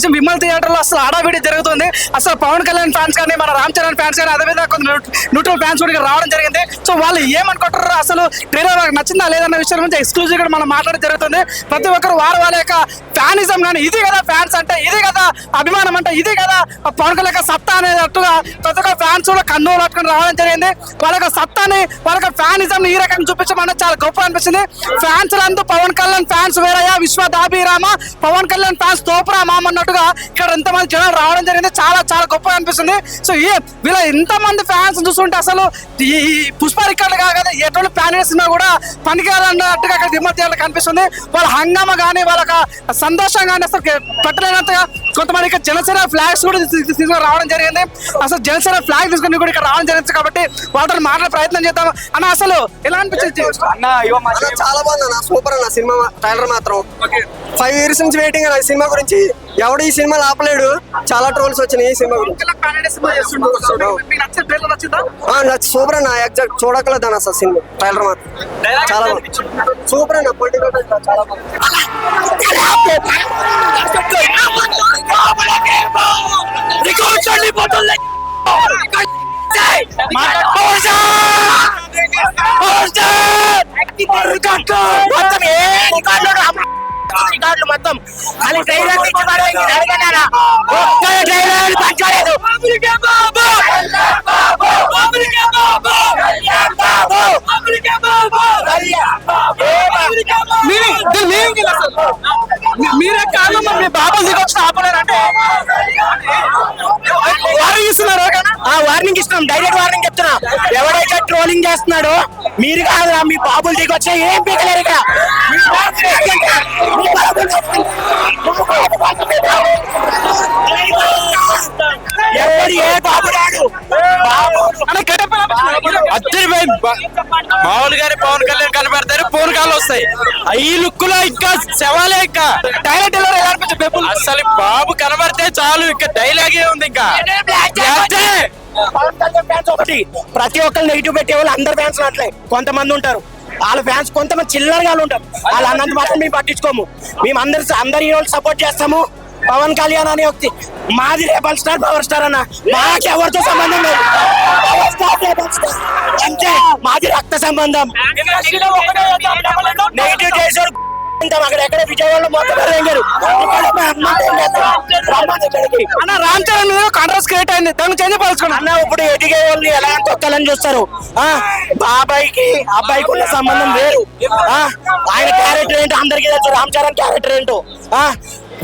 నిజం విమల్ థియేటర్లో అసలు ఆడావిడి జరుగుతుంది. అసలు పవన్ కళ్యాణ్ ఫ్యాన్స్ కానీ మన రామ్ చరణ్ ఫ్యాన్స్ కానీ అదేవిధంగా కొంత న్యూట్రల్ ఫ్యాన్స్ కూడా రావడం జరిగింది. సో వాళ్ళు ఏమనుకుంటారు అసలు ట్రైలర్ వాళ్ళకి నచ్చిందా లేదన్న విషయం గురించి ఎక్స్క్లూజివ్గా మనం మాట్లాడడం జరుగుతుంది. ప్రతి ఒక్కరు వారు వాళ్ళ యొక్క ఫ్యానిజం కానీ ఇది కదా ఫ్యాన్స్ అంటే ఇది కదా అభిమానం అంటే ఇది కదా పవన్ కళ్యాణ్ యొక్క సత్తా అనేటట్టుగా ప్రతి ఒక్క ఫ్యాన్స్ కూడా కన్ను పట్టుకుని రావడం జరిగింది. వాళ్ళ యొక్క సత్తాని వాళ్ళ యొక్క ఫ్యానిజం ఈ రకంగా చూపించడం చాలా గొప్ప అనిపించింది. ఫ్యాన్స్ అంతా పవన్ కళ్యాణ్ ఫ్యాన్స్ వేరయ్యా విశ్వ దాబిరామ పవన్ కళ్యాణ్ ఫ్యాన్స్ తోపురా మామ అన్నట్టుగా ఇక్కడ ఎంతమంది జనాలు రావడం జరిగింది చాలా చాలా గొప్ప అనిపిస్తుంది. సో ఈ వీళ్ళ ఇంతమంది ఫ్యాన్స్ చూస్తుంటే అసలు ఈ పుష్ప రికార్డు కాదు ఎటువంటి ప్లాన్ వేసినా కూడా పనికిరాదన్నట్టుగా అక్కడ థియేటర్ కనిపిస్తుంది? వాళ్ళ హంగామా కానీ వాళ్ళ సంతోషం కానీ అసలు పెట్టలేనంతగా కొంతమంది ఇక్కడ జనసేన ఫ్లాగ్స్ కూడా తీసుకొని రావడం జరిగింది. అసలు జనసేన ఫ్లాగ్ తీసుకొని కూడా ఇక్కడ రావడం జరిగింది కాబట్టి వాళ్ళతో మాట్లాడే ప్రయత్నం చేద్దాం. అన్న అసలు ఎలా అనిపించింది? అన్న చాలా బాగుంది సూపర్ అన్న సినిమా ట్రైలర్ మాత్రం. ఫైవ్ ఇయర్స్ నుంచి వెయిటింగ్ అన్న సినిమా గురించి. ఎవడు ఈ సినిమా ఆపలేడు? చాలా ట్రోల్స్ వచ్చినాయి ఈ సినిమా గురించి. సూపర్ అన్న ఎగ్జాక్ట్ చూడకలేదు అన్న అసలు సినిమా ట్రైలర్ మాత్రం. చాలా సూపర్ అన్న పొలిటికల్ చాలా బాగుంది. మొత్తం ఏ మొత్తం అది ట్రైలర్ ఒక్క ట్రైలర్ పంచలేదు మీరే కారణం మీ బాబా దిగొచ్చిన ఆపలేరు వారు ఇస్తున్నారు ఆ వార్నింగ్ ఇస్తున్నాం డైరెక్ట్ వార్నింగ్ చెప్తున్నా. ఎవడైతే ట్రోలింగ్ చేస్తున్నాడో మీరు కాదురా మీ బాబులు దిగి వచ్చా ఏం పీకలేరు ఇక్కడ. ఏ బాబు రాడు? బాబు అద్దరిపోయింది మామూలు గారి పవన్ కళ్యాణ్ కనబడతారు ఫోన్ కాల్ వస్తాయి. ఈ లుక్లో ఇంకా శవాలే ఇంకా. People? అసలు బాబు కనబడితే చాలు ఇంకా డైలాగే ఉంది ఇంకా. పవన్ కళ్యాణ్ ఫ్యాన్స్ ఒకటి. ప్రతి ఒక్కరు నెగిటివ్ పెట్టే వాళ్ళు అందరు ఫ్యాన్స్ అట్లే. కొంతమంది ఉంటారు. వాళ్ళ ఫ్యాన్స్ కొంతమంది చిల్లరగా ఉంటారు. వాళ్ళు అన్నంత మాత్రం మేము పట్టించుకోము. మేము అందరు అందరి హీరోలు సపోర్ట్ చేస్తాము. పవన్ కళ్యాణ్ అనే వ్యక్తి. మాది రేపల్ స్టార్ పవర్ స్టార్ అన్న. మాకు ఎవరితో సంబంధం లేదు. పవర్ స్టార్ రేపల్ స్టార్. అంతే. మాది రక్త సంబంధం. నెగిటివ్ ఉంటాం అక్కడ ఎక్కడ విజయవాడలో అన్న రామ్ చరణ్ కాంట్రాక్ట్ క్రియేట్ అయింది. దాన్ని చేంజ్ అన్న ఇప్పుడు ఎదిగే వాళ్ళని ఎలా తొక్కాలని చూస్తారు. ఆ బాబాయ్కి అబ్బాయికి ఉన్న సంబంధం వేరు. ఆయన క్యారెక్టర్ ఏంటో అందరికీ తెలుసు. రామ్ చరణ్ క్యారెక్టర్ ఏంటో. ఆ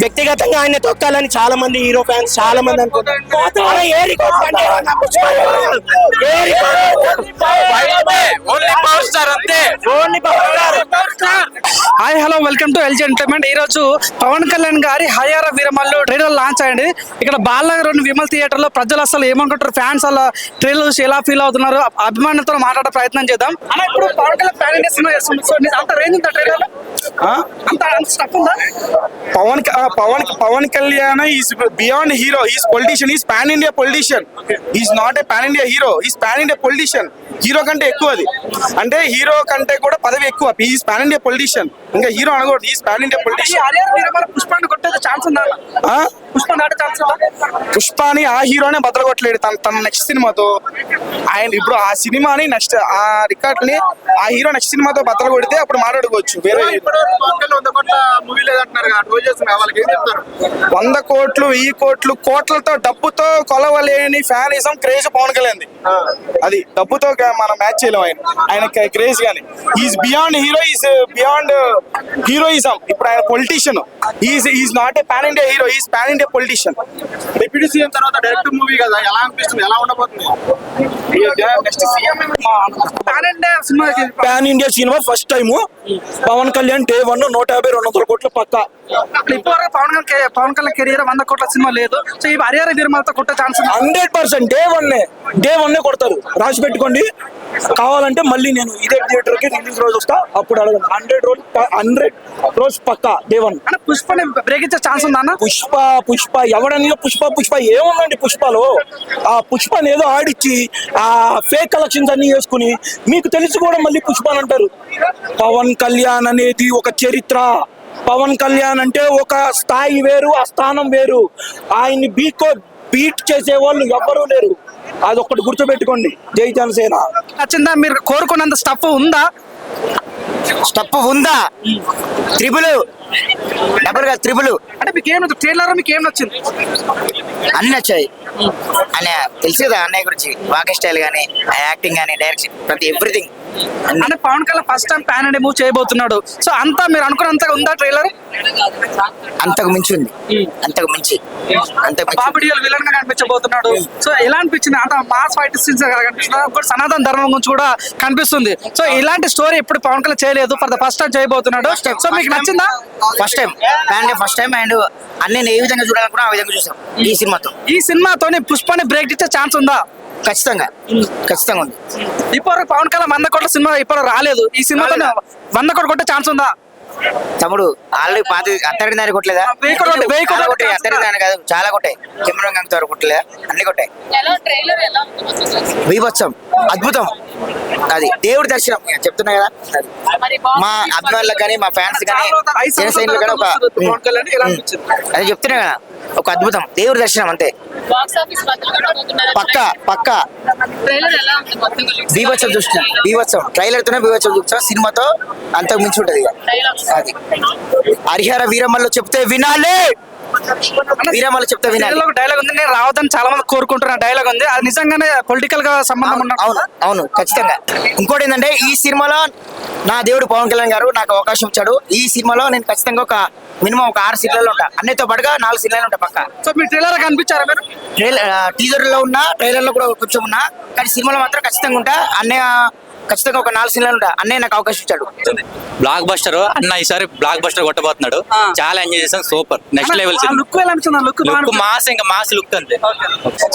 వ్యక్తిగతంగా ఆయన తొక్కాలని చాలా మంది హీరో ఫ్యాన్స్ చాలా మంది అనుకుంటారు. అలా ఏ రికార్డ్ అంటే నా పుష్ప ఏ రికార్డ్ ఓన్లీ పవర్ స్టార్ అంతే only power star hi hello welcome to LG entertainment. ఈ రోజు పవన్ కళ్యాణ్ గారి హయార వీరమల్లు ట్రైలర్ లాంచ్ అయ్యింది. ఇక్కడ బాలనగర్ విమల్ థియేటర్లో ప్రజలు అసలు ఏమనుకుంటారు? ఫ్యాన్స్ అలా ట్రైలర్ చూసి ఎలా ఫీల్ అవుతున్నారు? అభిమానులతో మాట్లాడే ప్రయత్నం చేద్దాం. అన్న ఇప్పుడు పవన్ కళ్యాణ్ ఫ్యాన్ అంత రేంజ్ ఉందా ట్రైలర్ అంత స్టఫ్ ఉందా? Pavan Pavan Pavan Kalyan is beyond hero is politician is pan India politician is not a pan India hero is pan India politician hero కంటే ఎక్కువ అది అంటే హీరో కంటే కూడా పదవి ఎక్కువ. Is pan India politician. ఇంకా హీరో అనకూడదు. ఈస్ పాన్ ఇండియా ఈ పొలిటీషియన్ పుష్పాన్ని కొట్టేది ఛాన్స్ ఉందా? పుష్పాని ఆ హీరోనే బదలగొట్టలేడు. తన తన నెక్స్ట్ సినిమాతో. ఆయన ఇప్పుడు ఆ సినిమాని నెక్స్ట్ ఆ రికార్డ్ని ఆ హీరో నెక్స్ట్ సినిమాతో బద్దలు కొడితే అప్పుడు మాట్లాడుకోవచ్చు. వేరే వంద కోట్లు వెయ్యి కోట్లు కోట్లతో డబ్బుతో కొలవలేని ఫ్యానిజం క్రేజ్ పవన్ కళ్యాణ్ అది డబ్బుతో గా- మనం మ్యాచ్ చేయలేం ఆయన. ఆయన క్రేజ్ గాని. Is beyond hero is beyond heroism ఇప్పుడు ఆయన politician is is not a pan India hero is pan India politician deputy CM తర్వాత డైరెక్ట్ మూవీ కదా ఎలా అనిపిస్తుంది? ఎలా ఉండబోతుంది? Pan India cinema first time Pavan Kalyan day one నూట యాభై రెండు వందల కోట్ల పక్క. ఇప్పటివరకు పవన్ కళ్యాణ్ పవన్ కళ్యాణ్ కెరియర్ వంద కోట్ల సినిమా లేదు. సో ఈ హరిహర వీరమలతో కొట్టే chance hundred percent day one day one కొడతారు. రాసి పెట్టుకోండి. కావాలంటే మళ్ళీ నేను ఇదే థియేటర్కి రిలీజ్ రోజు వస్తా అప్పుడు అడగండి హండ్రెడ్ రోజు హండ్రెడ్ రోజు పక్క డే వన్. అంటే పుష్పని బ్రేక్ ఇచ్చే ఛాన్స్ ఉందా పుష్ప పుష్ప ఎవడని పుష్ప పుష్ప ఏముందండి పుష్పలో? ఆ పుష్పని ఏదో ఆడిచ్చి ఆ ఫేక్ కలెక్షన్స్ అన్ని వేసుకుని మీకు తెలిసి కూడా మళ్ళీ పుష్ప అని అంటారు. పవన్ కళ్యాణ్ అనేది ఒక చరిత్ర. పవన్ కళ్యాణ్ అంటే ఒక స్థాయి వేరు ఆ స్థానం వేరు. ఆయన్ని బీకో బీట్ చేసే వాళ్ళు ఎవ్వరూ లేరు. అదొక్కటి గుర్తుపెట్టుకోండి. జై జనసేన. నచ్చిందా? మీరు కోరుకున్నంత స్టఫ్ ఉందా? స్టప్ ఉందా? త్రిబుల్. డబుల్గా త్రిబుల్. అంటే మీకు ఏం ట్రైలర్ మీకు ఏం నచ్చింది? అన్ని నచ్చాయి. అన్నయ్య తెలుసు కదా అన్నయ్య గురించి వాకే స్టైల్ కానీ యాక్టింగ్ కానీ డైరెక్షన్ ప్రతి ఎవ్రీథింగ్. అంటే Pavan Kalyan first time pan and move చేయబోతున్నాడు. సో అంతా మీరు అనుకున్నంతగా ఉందా ట్రైలర్? అంతకు మించి ఉంది. అంతకు మించి. బాబు డియల్ విలన్గా కనిపించబోతున్నాడు సో ఎలా అనిపించింది? అంత మాస్ ఫైట్ సీన్స్ ఒకటి సనాతన ధర్మం గురించి కూడా కనిపిస్తుంది. సో ఇలాంటి స్టోరీ ఎప్పుడు పవన్ కళ్యాణ్ చేయలేదు ఫర్ ద ఫస్ట్ టైం చేయబోతున్నాడు. సో మీకు నచ్చిందా? First time. And first time and అన్ని నేను ఏ విధంగా చూడాలనుకున్నా ఆ విధంగా చూసాం. ఈ సినిమాతో. ఈ సినిమాతోని పుష్పని బ్రేక్ ఇచ్చే ఛాన్స్ ఉందా? ఖచ్చితంగా. ఖచ్చితంగా ఉంది. ఇప్పుడు పవన్ కళ్యాణ్ వంద కోట్ల సినిమా ఇప్పుడు రాలేదు. ఈ సినిమాతో వంద కోట్లు కొట్టే ఛాన్స్ ఉందా? తమ్ముడు ఆల్రెడీ పాత అత్తడి దాని కొట్టలేదా? కొట్టాయి కొట్టే అత్తడి దాని కాదు చాలా కొట్టాయి కెమెరా గంగ వరకు కొట్టలేదా? అన్ని కొట్టాయి ఎలా? ట్రైలర్ ఎలా ఉంది? బీభత్సం. అద్భుతం. అది దేవుడి దర్శనం. నేను చెప్తున్నా కదా. మా అభిమానులకు కానీ మా ఫ్యాన్స్ కానీ జనసైనికులు కానీ ఒక? అది చెప్తున్నా కదా. ఒక అద్భుతం. దేవుడి దర్శనం అంతే. పక్క పక్క. బీభత్సం చూసిన బీభత్సం. ట్రైలర్ తోనే బీభత్సం చూపించాం సినిమాతో అంతకు మించి ఉంటది అది. హరిహర వీరమ్మల్లో చెప్తే వినాలి! వీరమ్మలు చెప్తే వినాలి. ఒక డైలాగ్ ఉంది నేను రావద్దని చాలా మంది కోరుకుంటున్న డైలాగ్ ఉంది. అది నిజంగానే పొలిటికల్గా సంబంధం అవును ఉన్న అవును అవును ఖచ్చితంగా. ఇంకోటి ఏంటంటే ఈ సినిమాలో నా దేవుడు పవన్ కళ్యాణ్ గారు నాకు అవకాశం ఇచ్చాడు. ఈ సినిమాలో నేను ఖచ్చితంగా ఒక మినిమం ఒక ఆరు సీట్లలో ఉంటా. అన్నితో పాటుగా నాలుగు సీట్లలో ఉంటా పక్క. సో మీ ట్రైలర్ కనిపించారా మీరు? ట్రైలర్ టీజర్లో ఉన్నా ట్రైలర్లో కూడా కొంచెం ఉన్నా. కానీ సినిమాలో మాత్రం ఖచ్చితంగా ఉంటా. అన్నయ్య ఖచ్చితంగా ఒక నాలుగు సీన్లలో ఉంటా అన్నయ్య నాకు అవకాశం ఇచ్చాడు. బ్లాక్ బస్టర్ అన్న ఈసారి బ్లాక్ బస్టర్ కొట్టబోతున్నాడు. చాలా ఎంజాయ్ చేసాం సూపర్. నెక్స్ట్ లెవెల్ లుక్ ఎలా అనిపించింది? లుక్ లుక్ మాస్ ఇంకా మాస్ లుక్ అంతే.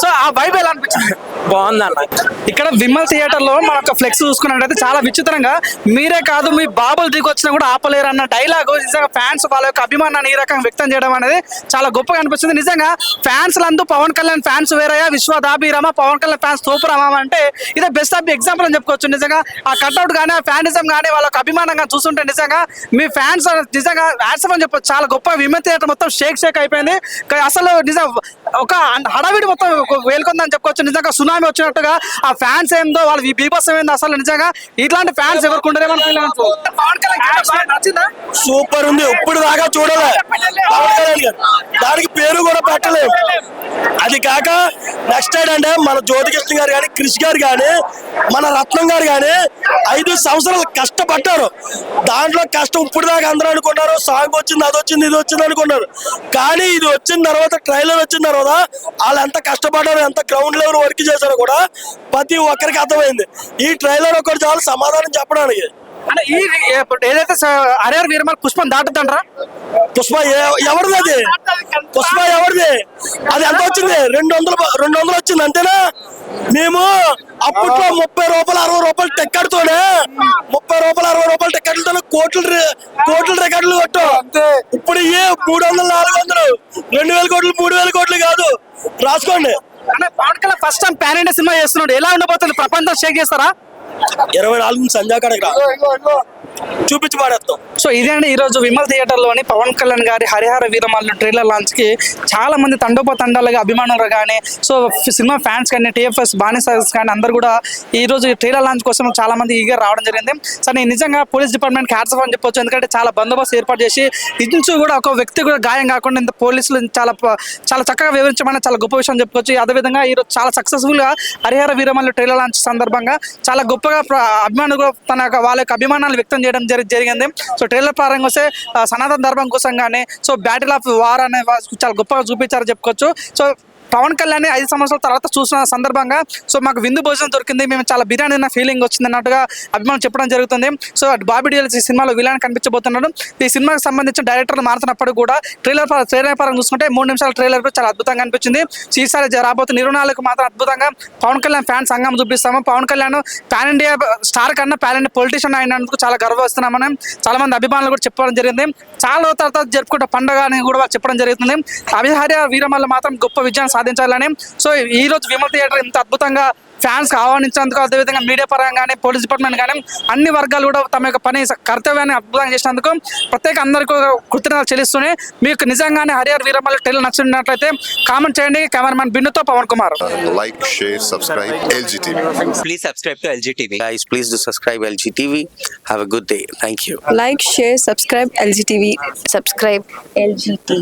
సో ఆ వైబ్ ఎలా అనిపించింది? బాగుంది అన్న. ఇక్కడ విమల్ థియేటర్లో మన ఒక ఫ్లెక్స్ చూసుకున్నట్టయితే చాలా విచిత్రంగా మీరే కాదు మీ బాబులు దిగొచ్చినా కూడా ఆపలేరు అన్న డైలాగ్ నిజంగా ఫ్యాన్స్ వాళ్ళ యొక్క అభిమానాన్ని ఈ రకంగా వ్యక్తం చేయడం అనేది చాలా గొప్పగా అనిపిస్తుంది. నిజంగా ఫ్యాన్స్ లందు పవన్ కళ్యాణ్ ఫ్యాన్స్ వేరయ్యా. విశ్వదాభిరామ పవన్ కళ్యాణ్ ఫ్యాన్స్ తోపురామా అంటే ఇదే బెస్ట్ ఆఫ్ ఎగ్జాంపుల్ అని చెప్పుకోవచ్చు. నిజంగా ఆ కట్అవుట్ కానీ ఆ ఫ్యానిజం కానీ వాళ్ళకి అభిమానంగా చూస్తుంటే నిజంగా మీ ఫ్యాన్స్ నిజంగా యాడ్సప్ అని చెప్పొచ్చు. చాలా గొప్ప విమతి థియేటర్ మొత్తం షేక్ షేక్ అయిపోయింది. అసలు నిజం ఒక హడావిడి మొత్తం వేలుకుందని చెప్పుకోవచ్చు. నిజంగా సునామీ వచ్చినట్టుగా ఆ ఫ్యాన్స్ ఏందో వాళ్ళ బీభత్సం ఏందో అసలు నిజంగా ఇట్లాంటి ఫ్యాన్స్ ఎవరికి ఉండరేమో సూపర్ ఉంది. ఇప్పుడు దాకా చూడలే. దానికి పేరు కూడా పెట్టలేదు. అది కాక నెక్స్ట్ ఏంటంటే మన జ్యోతికృష్ణ గారు కానీ క్రిష్ గారు కానీ మన రత్నం గారు కానీ ఐదు సంవత్సరాలు కష్టపడ్డారు. దాంట్లో కష్టం ఇప్పుడు దాకా అందరూ అనుకున్నారు సాంగ్ వచ్చింది అది వచ్చింది ఇది వచ్చింది అనుకున్నారు. కానీ ఇది వచ్చిన తర్వాత ట్రైలర్ వచ్చిన తర్వాత వాళ్ళు ఎంత కష్టపడ్డారు ఎంత గ్రౌండ్ లెవెల్ వర్క్ చేశారో కూడా ప్రతి ఒక్కరికి అర్థమైంది. ఈ ట్రైలర్ ఒకటి చాలు సమాధానం చెప్పడానికి. అంటే ఈ ఏదైతే వీరమల్ పుష్పం దాటుతుంటారా పుష్ప ఎవరిది అది? పుష్ప ఎవరిది? అది ఎంత వచ్చింది? రెండు వందలు రెండు వందలు వచ్చింది అంతేనా? మేము అప్పట్లో ముప్పై రూపాయలు అరవై రూపాయలు టికెట్తోనే ముప్పై రూపాయలు అరవై రూపాయల టికెట్లతోనే కోట్ల రి- కోట్ల రికార్డులు కొట్టాం. ఇప్పుడు ఏ మూడు వందలు నాలుగు వందలు రెండు వేల కోట్లు మూడు వేల కోట్లు కాదు. రాసుకోండి. అంటే Pavan Kalyan first time pan India cinema చేస్తున్నాడు. ఎలా ఉండబోతుంది? ప్రపంచం షేక్ చేస్తారా? ఇరవై నాలుగు నుంచి సంధ్యా కాడకి రా చూపించి పాడేస్తాం సో ఇదే అండి ఈరోజు విమల్ థియేటర్లోని పవన్ కళ్యాణ్ గారి హరిహర వీరమల్లు ట్రైలర్ లాంచ్కి చాలా మంది తండోపతండాలుగా అభిమానులు కానీ సో సినిమా ఫ్యాన్స్ కానీ టీఎఫ్ఎస్ బానిసస్ కానీ అందరు కూడా ఈ రోజు ట్రైలర్ లాంచ్ కోసం చాలా మంది ఈగా రావడం జరిగింది. సో నేను నిజంగా పోలీస్ డిపార్ట్మెంట్ హ్యాట్స్ అని చెప్పొచ్చు ఎందుకంటే చాలా బందోబస్తు ఏర్పాటు చేసి ఇంచు కూడా ఒక వ్యక్తి కూడా గాయం కాకుండా ఇంత పోలీసులు చాలా చాలా చక్కగా వివరించమని చాలా గొప్ప విషయం చెప్పుకోవచ్చు. అదేవిధంగా ఈరోజు చాలా సక్సెస్ఫుల్గా హరిహర వీరమల్లు ట్రైలర్ లాంచ్ సందర్భంగా చాలా గొప్పగా అభిమానులు తన వాళ్ళ యొక్క అభిమానాలు వ్యక్తం చేయడం జరిగింది. సో ట్రైలర్ ప్రారంభం వస్తే సనాతన ధర్మం కోసం కానీ సో బ్యాటిల్ ఆఫ్ వార్ అనే చాలా గొప్పగా చూపించారు చెప్పుకోవచ్చు. సో పవన్ కళ్యాణ్ ఐదు సంవత్సరాల తర్వాత చూసిన సందర్భంగా సో మాకు విందు భోజనం దొరికింది మేము చాలా బిర్యానీ అన్న ఫీలింగ్ వచ్చింది అన్నట్టుగా అభిమానులు చెప్పడం జరుగుతుంది. సో బాబీ డియల్ ఈ సినిమాలో విలన్ కనిపించబోతున్నాడు. ఈ సినిమాకి సంబంధించిన డైరెక్టర్లు మారుతున్నప్పుడు కూడా ట్రైలర్ ట్రైలర్ పరంగా చూసుకుంటే మూడు నిమిషాల ట్రైలర్ చాలా అద్భుతంగా అనిపించింది. ఈసారి రాబోతున్న ఇరవై మాత్రం అద్భుతంగా పవన్ కళ్యాణ్ ఫ్యాన్ సంఘం చూపిస్తాము. Pavan Kalyan pan India star కన్నా పాన్ ఇండియా పొలిటీషియన్ అయినందుకు చాలా గర్వస్తున్నామని చాలా మంది అభిమానులు కూడా చెప్పడం జరిగింది. చాలా తర్వాత జరుపుకుంటే పండుగ అని కూడా చెప్పడం జరుగుతుంది. అభిహార్య వీరమల్ల మాత్రం గొప్ప విజయాన్ని సాధించాలని సో ఈ రోజు విమల్ థియేటర్ ఇంత అద్భుతంగా ఫ్యాన్స్ ఆహ్వానించినందుకు అదేవిధంగా మీడియా పరంగా కానీ పోలీస్ డిపార్ట్మెంట్ కానీ అన్ని వర్గాలు కూడా తమ యొక్క పని కర్తవ్యాన్ని అద్భుతంగా చేసినందుకు ప్రత్యేక అందరికీ కృతజ్ఞతలు చెల్లిస్తూనే మీకు నిజంగానే హరిహర్ వీరమల్లి టెల్ నచ్చినట్లయితే కామెంట్ చేయండి cameraman బిన్నుతో Pavan Kumar like, share, subscribe, LGTV. Please subscribe to LG TV Guys, please do subscribe LG TV. Have a good day. Thank you. like, share, subscribe LGTV. Subscribe LGTV.